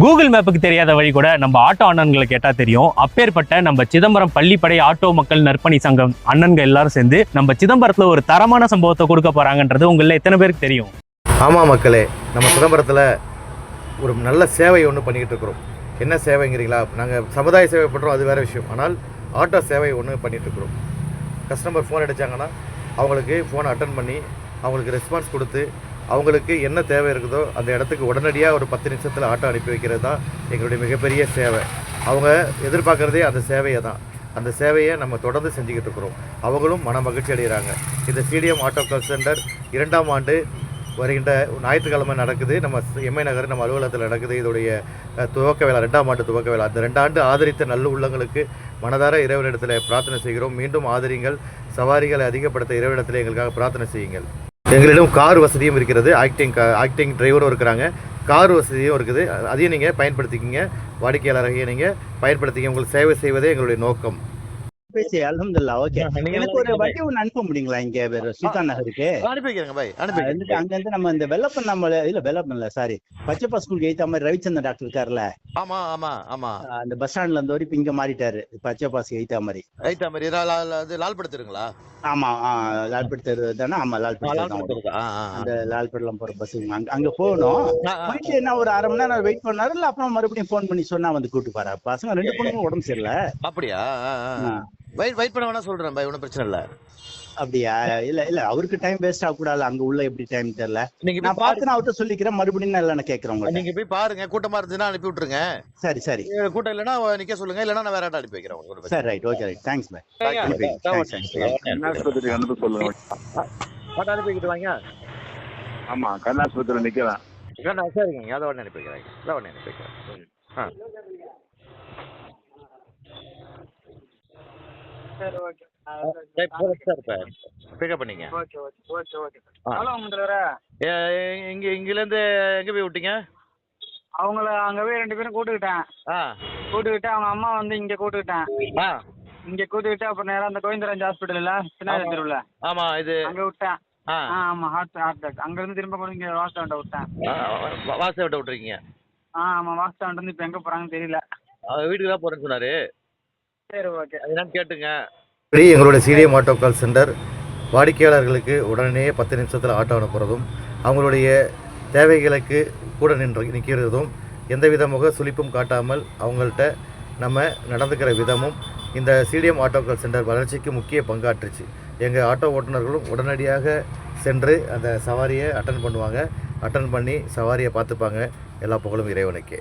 Google மேப்புக்கு தெரியாத வழி கூட நம்ம ஆட்டோ அண்ணன்களை கேட்டா தெரியும். அப்பேற்பட்ட நம்ம சிதம்பரம் பள்ளிப்படை ஆட்டோ மக்கள் நற்பணி சங்கம் அண்ணன்கள் எல்லாரும் சேர்ந்து நம்ம சிதம்பரத்துல ஒரு தரமான சம்பவத்தை கொடுக்க போறாங்கன்றது உங்களில் எத்தனை பேருக்கு தெரியும்? ஆமாம் மக்களே நம்ம சிதம்பரத்தில் ஒரு நல்ல சேவை ஒன்று பண்ணிக்கிட்டு இருக்கிறோம். என்ன சேவைங்கிறீங்களா? நாங்கள் சமுதாய சேவை பண்ணுறோம் அது வேறு விஷயம். ஆனால் ஆட்டோ சேவை ஒன்று பண்ணிகிட்டு இருக்கிறோம். கஸ்டமர் ஃபோன் அடித்தாங்கன்னா அவங்களுக்கு ஃபோனை அட்டன் பண்ணி அவங்களுக்கு ரெஸ்பான்ஸ் கொடுத்து அவங்களுக்கு என்ன தேவை இருக்குதோ அந்த இடத்துக்கு உடனடியாக ஒரு பத்து நிமிஷத்தில் ஆட்டோ அனுப்பி வைக்கிறது தான் எங்களுடைய மிகப்பெரிய சேவை. அவங்க எதிர்பார்க்குறதே அந்த சேவையை தான். அந்த சேவையை நம்ம தொடர்ந்து செஞ்சுக்கிட்டு இருக்கிறோம். அவங்களும் மன மகிழ்ச்சி அடைகிறாங்க. இந்த சிடிஎம் ஆட்டோ கால் சென்டர் இரண்டாம் ஆண்டு வருகின்ற ஞாயிற்றுக்கிழமை நடக்குது. நம்ம எம்ஐ நகர் நம்ம அலுவலகத்தில் நடக்குது. இதோடைய துவக்க வேலை ரெண்டாம் ஆண்டு துவக்க வேலை அந்த ரெண்டாண்டு ஆதரித்த நல்ல உள்ளங்களுக்கு மனதார இறைவனிடத்தில் பிரார்த்தனை செய்கிறோம். மீண்டும் ஆதரிங்கள். சவாரிகளை அதிகப்படுத்த இறைவனிடத்தில் எங்களுக்காக பிரார்த்தனை செய்யுங்கள். எங்களிடம் கார் வசதியும் இருக்கிறது. ஆக்டிங் ஆக்டிங் டிரைவரும் இருக்கிறாங்க. கார் வசதியும் இருக்குது. அதையும் நீங்கள் பயன்படுத்திக்கிங்க. வாடிக்கையாளராக நீங்கள் பயன்படுத்திக்க உங்களுக்கு சேவை செய்வதே எங்களுடைய நோக்கம். பேசி அல்ஹம்துலில்லாஹ் ஓகே. எனக்கு ஒரு வண்டி ஒன்று அனுப்ப முடியுங்களா இங்க ஸ்ரீகாந்த் நகருக்கு? அனுப்பி வைக்கிறேங்க பாய் வந்துட்டு அங்க இருந்து நம்ம இந்த வெள்ளப்பன் நம்ம இல்ல வெள்ளப்பன் இல்ல சாரி பச்சைப்பா ஸ்கூலுக்கு ஏத்த மாதிரி ரவிச்சந்திரன் டாக்டர் இருக்காருல்ல? ஆமா ஆமா ஆமா. அந்த பஸ் ஸ்டாண்ட்ல இருந்து வரை இப்ப இங்க மாறிட்டாரு பச்சைப்பாஸ் ஏத்த மாதிரி. ரைட் மாதிரி அது லால்படுத்துருங்களா ஆமா லால்பேட் தெரு தானே ஆமா லால்பேட். அந்த லால்பேட்லாம் போற பஸ் அங்க அங்க போகணும். போயிட்டு என்ன ஒரு அரை மணி நேரம் வெயிட் பண்ணாரு இல்ல அப்புறம் மறுபடியும் ஃபோன் பண்ணி சொன்னா வந்து கூட்டு போறா பசங்க ரெண்டு பொண்ணுங்க உடம்பு சரியில்லை. அப்படியா. வெயிட் வெயிட் பண்ண வேணா சொல்றேன் பாய் ஒன்றும் பிரச்சனை இல்ல. அப்படியா? இல்ல இல்ல அவருக்கு டைம் வேஸ்ட் ஆக கூடாது. அங்க உள்ள எப்படி டைம் தெரியல. நீங்க நான் பார்த்து நான் அவர்கிட்ட சொல்லிக்கிறேன். மறுபடியும் நான் இல்லைன்னு கேட்கறேன் உங்கள்ட்ட. நீங்க போய் பாருங்க. கூட்டமா இருந்துச்சுன்னா அனுப்பி விட்டுருங்க. சரி சரி. கூட்டம் இல்லைன்னா நிக்க சொல்லுங்க. இல்லைன்னா நான் வேற இடம் அனுப்பி வைக்கிறேன் சரி right okay right thanks bye அனுப்ப சொல்லுங்க? இல்ல. அனுப்பி வைக்கிட்டு வாங்க. ஆமா கண்ணாஸ்பத்திரியில் நிக்கலாம் கண்ணா, சரிங்க. அதை உடனே அனுப்பி வைக்கிறேன் அதை உடனே அனுப்பி வைக்கிறேன் ஆ. சரி ஓகே பிக்கப் பண்ணீங்க. Okay okay okay okay. Hello இங்க எங்க போய் விட்டீங்க? அவங்கள அங்க போய் ரெண்டு பேரும் கூட்டுக்கிட்டேன். ஆ. கூட்டுக்கிட்டு அவங்க அம்மா வந்து இங்க கூட்டுக்கிட்டேன். ஆ. இங்க கூட்டுக்கிட்டு அப்புறம் நேரா அந்த கோவிந்தராஜ் ஹாஸ்பிட்டல்ல சின்னாரி தெருவுல. இது அங்க விட்டேன். ஆ. ஆ ஆமா ஹார்ட் ஹார்ட் அட்டாக் அங்க இருந்து திரும்ப கொண்டு இங்க வாஸ்டாண்ட விட்டேன். வாச விட்ட விட்டுருக்கீங்க. ஆ ஆமா வாஸ்டாண்ட் இருந்து இப்ப எங்க போறாங்கன்னு தெரியல. வீட்டுக்கு தான் போறேன்னு சொன்னாரு. சரி ஓகே அது என்னன்னு கேட்டுங்க. இப்படி எங்களோட சிடிஎம் ஆட்டோ கால் சென்டர் வாடிக்கையாளர்களுக்கு உடனே பத்து நிமிஷத்தில் ஆட்டோ அனுப்புறதும் அவங்களுடைய தேவைகளுக்கு கூட நின்று நிற்கிறதும் எந்தவித முக சுளிப்பும் காட்டாமல் அவங்கள்ட்ட நம்ம நடந்துக்கிற விதமும் இந்த சிடிஎம் ஆட்டோ கால் சென்டர் வளர்ச்சிக்கு முக்கிய பங்காற்றுச்சு. எங்கள் ஆட்டோ ஓட்டுநர்களும் உடனடியாக சென்று அந்த சவாரியை அட்டன் பண்ணுவாங்க. அட்டன் பண்ணி சவாரியை பார்த்துப்பாங்க. எல்லா புகழும் இறைவனுக்கே.